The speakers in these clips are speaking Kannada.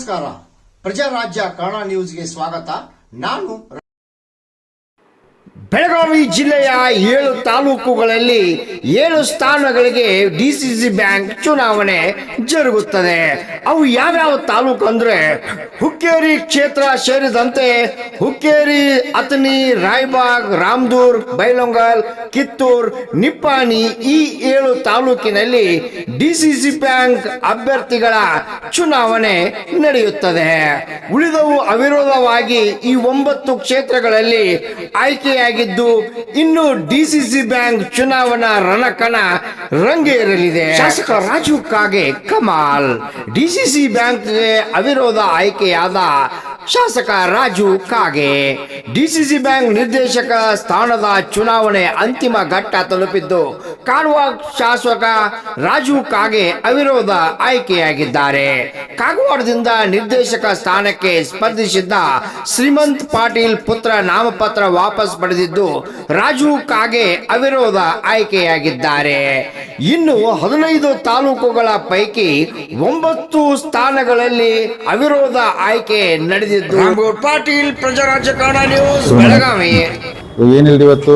ನಮಸ್ಕಾರ ಪ್ರಜಾರಾಜ್ಯ ಕನ್ನಡ ನ್ಯೂಸ್ಗೆ ಸ್ವಾಗತ ನಾನು ಬೆಳಗಾವಿ ಜಿಲ್ಲೆಯ ಏಳು ತಾಲೂಕುಗಳಲ್ಲಿ ಏಳು ಸ್ಥಾನಗಳಿಗೆ ಡಿಸಿಸಿ ಬ್ಯಾಂಕ್ ಚುನಾವಣೆ ಜರುಗುತ್ತದೆ. ಅವು ಯಾವ್ಯಾವ ತಾಲೂಕು ಅಂದ್ರೆ ಹುಕ್ಕೇರಿ ಕ್ಷೇತ್ರ ಸೇರಿದಂತೆ ಹುಕ್ಕೇರಿ ಅತನಿ ರಾಯಬಾಗ್, ರಾಮದೂರ್, ಬೈಲೊಂಗಲ್, ಕಿತ್ತೂರ್, ನಿಪ್ಪಾಣಿ ಈ ಏಳು ತಾಲೂಕಿನಲ್ಲಿ ಡಿಸಿಸಿ ಬ್ಯಾಂಕ್ ಅಭ್ಯರ್ಥಿಗಳ ಚುನಾವಣೆ ನಡೆಯುತ್ತದೆ. ಉಳಿದವು ಅವಿರೋಧವಾಗಿ ಈ ಒಂಬತ್ತು ಕ್ಷೇತ್ರಗಳಲ್ಲಿ ಆಯ್ಕೆಯಾಗಿದ್ದು ಇನ್ನು ಡಿಸಿಸಿ ಬ್ಯಾಂಕ್ ಚುನಾವಣಾ ರಣಕಣ ರಂಗೇರಲಿದೆ. ಶಾಸಕ ರಾಜು ಕಾಗೆ ಕಮಾಲ್ ಡಿಸಿಸಿ ಬ್ಯಾಂಕ್ಗೆ ಅವಿರೋಧ ಆಯ್ಕೆಯಾದ ಶಾಸಕ ರಾಜು ಕಾಗೆ. ಡಿಸಿಸಿ ಬ್ಯಾಂಕ್ ನಿರ್ದೇಶಕ ಸ್ಥಾನದ ಚುನಾವಣೆ ಅಂತಿಮ ಘಟ್ಟ ತಲುಪಿದ್ದು ಕಾಡುವ ಶಾಸಕ ರಾಜು ಕಾಗೆ ಅವಿರೋಧ ಆಯ್ಕೆಯಾಗಿದ್ದಾರೆ. ಕಾಗವಾಡದಿಂದ ನಿರ್ದೇಶಕ ಸ್ಥಾನಕ್ಕೆ ಸ್ಪರ್ಧಿಸಿದ್ದ ಶ್ರೀಮಂತ್ ಪಾಟೀಲ್ ಪುತ್ರ ನಾಮಪತ್ರ ವಾಪಸ್ ಪಡೆದಿದ್ದು ರಾಜು ಕಾಗೆ ಅವಿರೋಧ ಆಯ್ಕೆಯಾಗಿದ್ದಾರೆ. ಇನ್ನು ಹದಿನೈದು ತಾಲೂಕುಗಳ ಪೈಕಿ ಒಂಬತ್ತು ಸ್ಥಾನಗಳಲ್ಲಿ ಅವಿರೋಧ ಆಯ್ಕೆ ನಡೆದಿದ್ದು. ಪಾಟೀಲ್ ಪ್ರಜಾ ರಾಜಕಾರಣ ನ್ಯೂಸ್ ಬೆಳಗಾವಿ. ಏನಿಲ್ಲ ಇವತ್ತು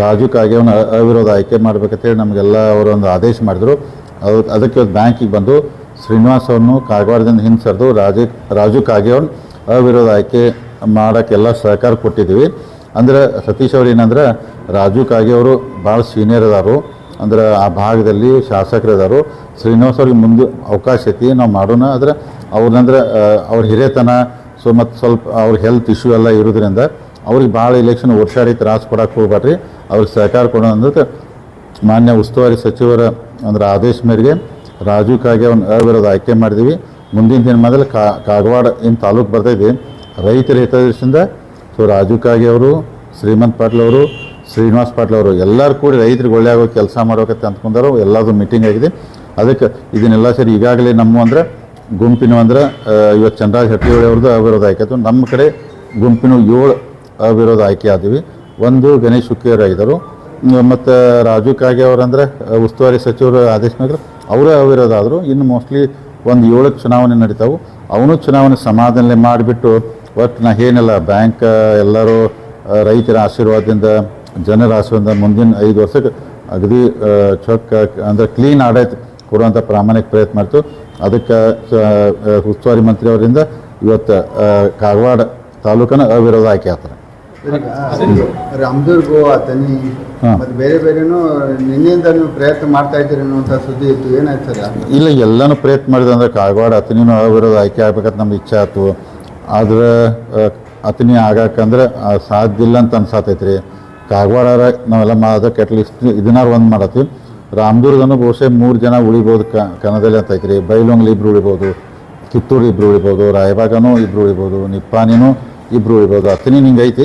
ರಾಜು ಕಾಗೆ ಅವಿರೋಧ ಆಯ್ಕೆ ಮಾಡ್ಬೇಕಂತೇಳಿ ನಮಗೆಲ್ಲ ಅವರು ಒಂದು ಆದೇಶ ಮಾಡಿದರು. ಅದು, ಅದಕ್ಕೆ ಬ್ಯಾಂಕಿಗೆ ಬಂದು ಶ್ರೀನಿವಾಸ್ ಅವನು ಕಾಗವಾಡದಿಂದ ಹಿಂದೆ ರಾಜು ರಾಜು ಅವನು ಅವಿರೋಧ ಆಯ್ಕೆ ಮಾಡೋಕ್ಕೆಲ್ಲ ಸಹಕಾರ ಕೊಟ್ಟಿದ್ದೀವಿ. ಅಂದ್ರೆ ಸತೀಶ್ ಅವ್ರು ಏನಂದ್ರೆ ರಾಜು ಕಾಗೆಯವರು ಭಾಳ ಸೀನಿಯರ್ ಅದಾರು ಅಂದ್ರೆ ಆ ಭಾಗದಲ್ಲಿ ಶಾಸಕರು ಅದಾರು ಶ್ರೀನಿವಾಸ್ ಅವ್ರಿಗೆ ಮುಂದೆ ಅವಕಾಶ ಐತಿ, ನಾವು ಮಾಡೋಣ. ಆದರೆ ಅವ್ರನ್ನಂದ್ರೆ ಅವ್ರ ಹಿರಿಯತನ, ಸೊ ಮತ್ತು ಸ್ವಲ್ಪ ಅವ್ರ ಹೆಲ್ತ್ ಇಶ್ಯೂ ಎಲ್ಲ ಇರೋದ್ರಿಂದ ಅವ್ರಿಗೆ ಭಾಳ ಇಲೆಕ್ಷನ್ ವರ್ಷಾಡಿ ತ್ರಾಸು ಕೊಡಕ್ಕೆ ಹೋಗ್ಬೇಡ್ರಿ ಅವ್ರಿಗೆ ಸಹಕಾರ ಕೊಡೋ ಅಂದ್ರೆ ಮಾನ್ಯ ಉಸ್ತುವಾರಿ ಸಚಿವರ ಅಂದ್ರೆ ಆದೇಶ ಮೇರೆಗೆ ರಾಜು ಕಾಗೆ ಅವ್ನ ಅವಿರೋಧ ಆಯ್ಕೆ ಮಾಡಿದ್ದೀವಿ ಮುಂದಿನ ದಿನ ಮೊದಲು ಕಾ, ಕಾಗವಾಡ ಏನು ತಾಲೂಕು ಬರ್ತೈತಿ ರೈತರ ಹಿತದೃಷ್ಟಿಯಿಂದ ಸೊ ರಾಜು ಕಾಗೆ ಅವರು, ಶ್ರೀಮಂತ್ ಪಾಟೀಲ್ ಅವರು, ಶ್ರೀನಿವಾಸ್ ಪಾಟೀಲ್ ಅವರು ಎಲ್ಲರೂ ಕೂಡಿ ರೈತರಿಗೆ ಒಳ್ಳೆ ಆಗೋ ಕೆಲಸ ಮಾಡೋಕತ್ತೆ ಅಂದ್ಕೊಂಡಾರು ಎಲ್ಲದು ಮೀಟಿಂಗ್ ಆಗಿದೆ. ಅದಕ್ಕೆ ಇದನ್ನೆಲ್ಲ ಸರಿ ಈಗಾಗಲೇ ನಮ್ಮ ಅಂದ್ರೆ ಗುಂಪಿನ ಅಂದ್ರೆ ಇವತ್ತು ಚಂದ್ರರಾಜ್ ಹಟ್ಟಿಹೊಳಿ ಅವ್ರದ್ದು ಅವಿರೋಧ ಆಯ್ಕೆ ನಮ್ಮ ಕಡೆ ಗುಂಪಿನ ಏಳು ಅವಿರೋಧ ಆಯ್ಕೆ ಆದ್ವಿ. ಒಂದು, ಗಣೇಶ್ ಆಗಿದ್ದರು ಮತ್ತು ರಾಜು ಕಾಗೆ ಅವರಂದರೆ, ಉಸ್ತುವಾರಿ ಸಚಿವರು ಆದೇಶ ಮೇಲೆ ಅವರೇ ಅವಿರೋಧ ಆದರು. ಇನ್ನು ಮೋಸ್ಟ್ಲಿ ಒಂದು ಏಳಕ್ಕೆ ಚುನಾವಣೆ ನಡೀತಾವು. ಅವನು ಚುನಾವಣೆ ಸಮಾಧಾನ ಮಾಡಿಬಿಟ್ಟು ಒಟ್ಟು ನಾ ಏನಿಲ್ಲ, ಬ್ಯಾಂಕ್ ಎಲ್ಲರೂ ರೈತರ ಆಶೀರ್ವಾದದಿಂದ, ಜನರ ಆಶೀರ್ವಾದ ಮುಂದಿನ ಐದು ವರ್ಷಕ್ಕೆ ಅಗದಿ ಚೊಕ್ಕ, ಅಂದರೆ ಕ್ಲೀನ್ ಆಡಳಿತ ಕೊಡುವಂಥ ಪ್ರಾಮಾಣಿಕ ಪ್ರಯತ್ನ ಮಾಡ್ತು. ಅದಕ್ಕೆ ಉಸ್ತುವಾರಿ ಮಂತ್ರಿ ಅವರಿಂದ ಇವತ್ತು ಕಾರವಾಡ ತಾಲೂಕನ ಅವಿರೋಧ ಆಯ್ಕೆ ಆಗ್ತಾರೆ ರಾಮದುರ್ಗು ಅತನಿ. ಮತ್ತೆ ಬೇರೆ ಬೇರೆನೂ ನಿನ್ನೆಯಿಂದ ನೀವು ಪ್ರಯತ್ನ ಮಾಡ್ತಾ ಇದ್ದೀರಿ ಅನ್ನುವಂಥ ಸುದ್ದಿ ಇತ್ತು. ಏನಾಯ್ತು ಸರ್ ಇಲ್ಲ ಎಲ್ಲನೂ ಪ್ರಯತ್ನ ಮಾಡಿದೆ ಅಂದ್ರೆ ಕಾಗವಾಡ ಅತನಿನೂ ಅವಿರೋಧ ಆಯ್ಕೆ ಆಗ್ಬೇಕಂತ ನಮ್ಗೆ ಇಚ್ಛೆ ಆಯ್ತು. ಆದ್ರೆ ಅತನಿ ಆಗಾಕಂದ್ರೆ ಆ, ಸಾಧ್ಯ ಇಲ್ಲ ಅಂತ ಅನ್ಸಾತೈತ್ರಿ. ಕಾಗವಾಡ ನಾವೆಲ್ಲ ಮಾಡೋದಕ್ಕೆ ಅಟ್ಲೀಸ್ಟ್ ಇದನ್ನಾರು ಒಂದು ಮಾಡತ್ತೀವಿ. ರಾಮದುರ್ಗನು ಬಹುಶಃ ಮೂರು ಜನ ಉಳಿಬೋದು ಕ ಕನ್ನಡದಲ್ಲಿ ಅಂತ ಐತ್ರಿ. ಬೈಲೊಂಗ್ಲಿ ಇಬ್ರು ಉಳಿಬೋದು ಕಿತ್ತೂರು ಇಬ್ರು ಉಳಿಬೋದು ರಾಯಬಾಗನೂ ಇಬ್ರು ಉಳಿಬೋದು ನಿಪ್ಪಾನಿನೂ ಇಬ್ರು ಉಳಿಬೋದು ಅತನಿ ಹಿಂಗೈತಿ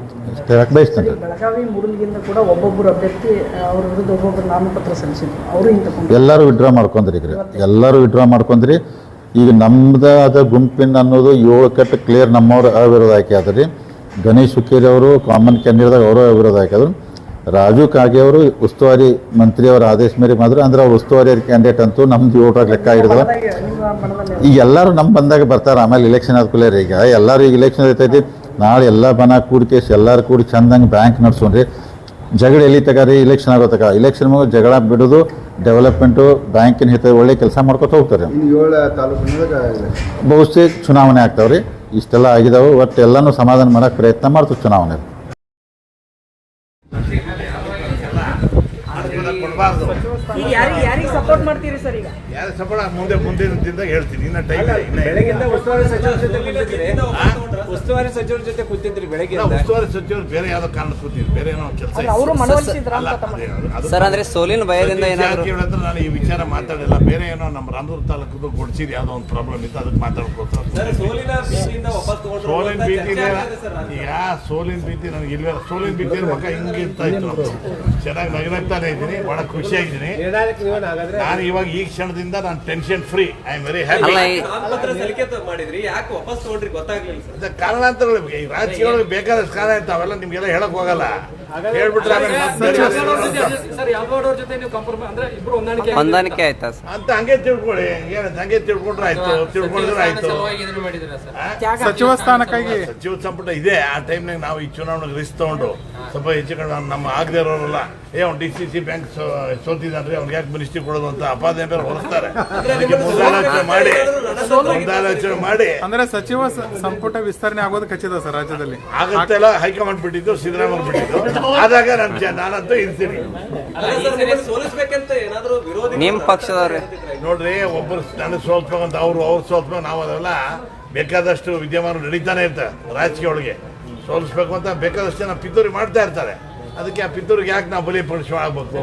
ಇದ್ವಿ ಇಷ್ಟೇ ಹೇಳಕ್ಕೆ ಬಯಸ್ತೇನೆ ಬೆಳಗಾವಿ ಮೂಡಲ್ಗಿಂದ ಕೂಡ ಒಬ್ಬೊಬ್ಬರು ಅಭ್ಯರ್ಥಿ ಅವ್ರ ವಿರುದ್ಧ ಒಬ್ಬೊಬ್ಬರು ನಾಮಪತ್ರ ಸಲ್ಲಿಸಿದ್ರು. ಅವರು ಹಿಂಗೆ ಎಲ್ಲರೂ ವಿಡ್ರಾ ಮಾಡ್ಕೊಂಡ್ರಿ ಈಗ ಎಲ್ಲರೂ ವಿಡ್ರಾ ಮಾಡ್ಕೊಂಡ್ರಿ. ಈಗ ನಮ್ದು ಅದ ಗುಂಪಿನ ಅನ್ನೋದು ಏಳು ಕಟ್ಟು ಕ್ಲಿಯರ್ ನಮ್ಮವ್ರು ಅವಿರೋಧ ಆಯ್ಕೆ ಆದ್ರಿ ಗಣೇಶ್ ಹುಕ್ಕೇರಿ ಅವರು ಕಾಮನ್ ಕ್ಯಾಂಡಿಡೇಟ್ದಾಗ ಅವರು ಅವಿರೋಧ ಆಯ್ಕೆ ಆದ್ರು. ರಾಜು ಕಾಗೆ ಅವರು ಉಸ್ತುವಾರಿ ಮಂತ್ರಿಯವರ ಆದೇಶ ಮೇರೆ ಮಾತ್ರ ಅಂದ್ರೆ ಅವ್ರು ಉಸ್ತುವಾರಿ ಕ್ಯಾಂಡಿಡೇಟ್ ಅಂತೂ ನಮ್ದು ಏಳರಾಗ ಲೆಕ್ಕ ಹಿಡಿದವ ಈಗ ಎಲ್ಲರೂ ನಮ್ಮ ಬಂದಾಗ ಬರ್ತಾರೆ. ಆಮೇಲೆ ಇಲೆಕ್ಷನ್ ಆದ ಕೂಡಲೇ ಈಗ. ಎಲ್ಲರೂ ಈಗ ಇಲೆಕ್ಷನ್ ಇರ್ತೈತಿ ನಾಳೆ ಎಲ್ಲ ಬನ ಕೂಡಿ ಕೇಸ್ ಎಲ್ಲರೂ ಕೂಡಿ ಚಂದಂಗೆ ಬ್ಯಾಂಕ್ ನಡೆಸೋಣ್ರಿ ಜಗಳ ಎಲ್ಲಿ ತಗಾರಿ ಇಲೆಕ್ಷನ್ ಆಗೋ ತಗ ಇಲೆಕ್ಷನ್ ಮುಗಿ ಜಗಳ ಬಿಡೋದು ಡೆವಲಪ್ಮೆಂಟು ಬ್ಯಾಂಕಿನ ಹಿತ ಒಳ್ಳೆ ಕೆಲಸ ಮಾಡ್ಕೊತ ಹೋಗ್ತಾರೆ ಬಹುಶಃ ಚುನಾವಣೆ ಆಗ್ತಾವ್ರಿ. ಇಷ್ಟೆಲ್ಲ ಆಗಿದಾವೆ ಒಟ್ಟು ಎಲ್ಲನೂ ಸಮಾಧಾನ ಮಾಡೋಕ್ಕೆ ಪ್ರಯತ್ನ ಮಾಡ್ತೀವಿ ಚುನಾವಣೆ. ಸಪೋರ್ಟ್ ಮಾಡ್ತೀರಿ ಸರ್ ಈಗ? ಯಾರು ಸಪೋರ್ಟ್ ಮುಂದೆ ಮುಂದಿನ ದಿನದಾಗ ಹೇಳ್ತೀನಿ. ಇನ್ನ ಟೈಮ್ ಬೆಳಗಿಂದ ಉಸ್ತುವಾರಿ ಸಚಿವ ಉಸ್ತುವಾರಿ ಸಚಿವರ ಜೊತೆ ಕೂತಿದ್ರಿ ಬೆಳಗ್ಗೆ ಉಸ್ತುವಾರಿ ಸಚಿವರು ಬೇರೆ ಯಾವ್ದೋ ಕಾರಣ ಕೂತಿದ್ರು ಬೇರೆ ಏನೋ ಕೆಲಸ ಸರ್ ಅಂದ್ರೆ ಸೋಲಿನ ಭಯದಿಂದ ಏನಾದ್ರು ನಾನು ಈ ವಿಚಾರ ಮಾತಾಡಿಲ್ಲ ಬೇರೆ ಏನೋ ನಮ್ಮ ರಾಮದುರ್ಗ ತಾಲೂಕು ಗೊಡ್ಸಿದ್ ಯಾವ್ದೋ ಒಂದು ಪ್ರಾಬ್ಲಮ್ ಇತ್ತು ಅದಕ್ಕೆ ಮಾತಾಡ್ಕೋತಾರೆ ಸೋಲಿನ ಭೀತಿ. ಈಗ ಸೋಲಿನ ಭೀತಿ ನನಗೆ ಇಲ್ವೇ ಸೋಲಿನ ಭೀತಿ ಮಕ್ಕ ಹಿಂಗೆ ಇರ್ತಾ ಇತ್ತು ಚೆನ್ನಾಗಿ ನಗನಗ್ತಾನೆ ಇದ್ದೀನಿ ಬಹಳ ಖುಷಿಯಾಗಿದ್ದೀನಿ. ನಾನು ಇವಾಗ ಈ ಕ್ಷಣದಿಂದ ನಾನು tension free I am very happy ಮಾಡಿದ್ರಿ? ಯಾಕೆ ವಾಪಸ್ ತಗೊಂಡ್ರಿ ಗೊತ್ತಾಗ್ಲಿಲ್ಲ ಸರ್? ಕಾರಣಾಂತರಗಳು ರಾಜಕೀಯಗಳಿಗೆ ಬೇಕಾದಷ್ಟು ಕಾರಣ ಇರ್ತಾವೆಲ್ಲ ನಿಮ್ಗೆಲ್ಲ ಹೇಳಕ್ ಹೋಗಲ್ಲ. ಹೊಂದಾಣಿಕೆ ಆಯ್ತಾ ಸರ್? ಅಂತ ಹಂಗೆ ತಿಳ್ಕೊಳ್ಳಿ ಹಂಗೆ ತಿಳ್ಕೊಂಡ್ರೆ ಆಯ್ತು ತಿಳ್ಕೊಂಡ್ರೆ ಆಯ್ತು? ಸಚಿವ ಸ್ಥಾನಕ್ಕಾಗಿ. ಸಚಿವ ಸಂಪುಟ ಇದೆ ಆ ಟೈಮ್ನಾಗ ನಾವು ಈ ಚುನಾವಣೆಗೆ ರಿಸ್ಕ್ ತಗೊಂಡು ಸ್ವಲ್ಪ ಹೆಚ್ಚು ಕಡೆ ನಮ್ಮ ಆಗದೆ ಇರೋರಲ್ಲ. ಏ ಅವ್ನು ಡಿ ಸಿ ಸಿ ಬ್ಯಾಂಕ್ ಸೋತಿದ್ದಾನ್ರಿ ಅವ್ನಿಗೆ ಯಾಕೆ ಮಿನಿಸ್ಟ್ರಿ ಕೊಡೋದು ಅಂತ ಅಪಾದನೆ ಮೇಲೆ ಹೊರಸ್ತಾರೆ. ಮುಂದಾಲೋಚನೆ ಮಾಡಿ. ಮುಂದಾಲೋಚನೆ ಮಾಡಿ. ಅಂದ್ರೆ ಸಚಿವ ಸಂಪುಟ ವಿಸ್ತರಣೆ ಆಗೋದು ಖಚಿತ ಸರ್ ರಾಜ್ಯದಲ್ಲಿ. ಆಗತ್ತೆಲ್ಲ ಹೈಕಮಾಂಡ್ ಬಿಟ್ಟಿದ್ದು ಸಿದ್ದರಾಮಯ್ಯ ಬಿಟ್ಟಿದ್ದು. ಆದಾಗ ನಾನು ಜ- ನಾನಂತೂ ಇರ್ತೀನಿ. ನಿಮ್ಮ ಪಕ್ಷದವ್ರೆ. ನೋಡ್ರಿ ಒಬ್ಬರು ನನಗೆ ಸೋಲ್ಸ್ಬೇಕಂತ ಅವರು ಅವ್ರು ಸೋಲ್ಸ್ಬೇಕು ನಾವು ಅದೆಲ್ಲ ಬೇಕಾದಷ್ಟು ವಿದ್ಯಮಾನ ನಡೀತಾನೆ ಇರ್ತಾರೆ ರಾಜಕೀಯ ಒಳಗೆ. ಸೋಲಿಸ್ಬೇಕು ಅಂತ ಬೇಕಾದಷ್ಟು ಜನ ಪಿತೂರಿ ಮಾಡ್ತಾ ಇರ್ತಾರೆ. ಅದಕ್ಕೆ ಆ ಪಿತೂರಿಗೆ ಯಾಕೆ ನಾವು ಬಲಿ ಪಡಿಸುವ ಆಗ್ಬೇಕು?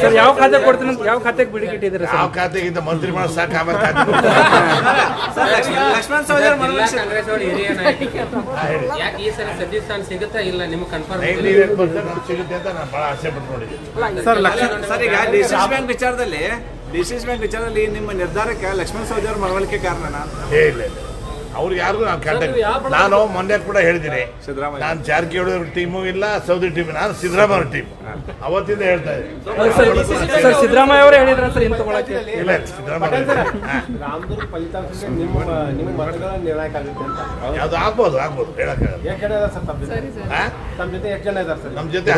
ಸರ್ ಯಾವ ಖಾತೆ ಕೊಡ್ತೀನಿ ಅಂತ ಯಾವ ಖಾತೆಗೆ ಬಿಡಿಗೆ ಕಿಟ್ಟಿದ್ರೆ ಯಾವ ಖಾತೆಗಿಂತ ಮಂತ್ರಿ ಮಾಡೋ ಸಾಕು ಆಮೇಲೆ ಖಾತೆ ಕೊಡ್ತಾರೆ. ಲಕ್ಷ್ಮಣ್ ಸವದಿಯವ್ರ ಮನವೊಲಿಸಿ ಯಾಕೆ ಈ ಸರಿ ಸಚಿವ ಸ್ಥಾನ ಸಿಗುತ್ತಾ ಇಲ್ಲ? ನಿಮ್ಗೆ ಕನ್ಫರ್ಮ್ 98% ಸಿಗುತ್ತೆ ಅಂತ ನಾನು ಬಹಳ ಆಸೆ ಪಟ್ಕೊಂಡಿದ್ದೀನಿ ಸರ್ ಲಕ್ಷ್ಮಣ್ ಸರ್ ಈಗ ಡಿಸಿಸ್ ಬ್ಯಾಂಕ್ ವಿಚಾರದಲ್ಲಿ ಡಿಸಿಸ್ ಬ್ಯಾಂಕ್ ವಿಚಾರದಲ್ಲಿ ನಿಮ್ಮ ನಿರ್ಧಾರಕ್ಕೆ ಲಕ್ಷ್ಮಣ್ ಸವದಿ ಅವ್ರ ಮನವೊಲಿಕೆ ಕಾರಣನಾ? ಇಲ್ಲ ಇಲ್ಲ. ಅವ್ರಿಗೆ ಯಾರಿಗೂ ನಾನು ಕಾಂಟ್ಯಾಕ್ಟ್ ನಾನು ಮೊನ್ನೆ ಕೂಡ ಹೇಳಿದ್ದೀನಿ. ಸಿದ್ದರಾಮಯ್ಯ. ನಾನು ಜಾರಕಿಹೊಳಿ ಅವ್ರ ಟೀಮು ಇಲ್ಲ ಸೌದಿ ಟೀಮ್ ನಾನು ಸಿದ್ದರಾಮಯ್ಯ ಟೀಮ್ ಅವತ್ತಿಂದ ಹೇಳ್ತಾ ಇದ್ದೀನಿ. ಸರ್ ಸಿದ್ದರಾಮಯ್ಯ ಅವರೇ ಹೇಳಿದ್ರ ಸರ್ ಇಲ್ಲ ಸಿದ್ದರಾಮಯ್ಯ ಅಂತ. ಯಾವ್ದು ಆಗ್ಬೋದು ಆಗ್ಬೋದು ಹೇಳಕ್ಕಾಗಲ್ಲ ಜೊತೆ? ಜೊತೆ ನಮ್ಮ ಜೊತೆ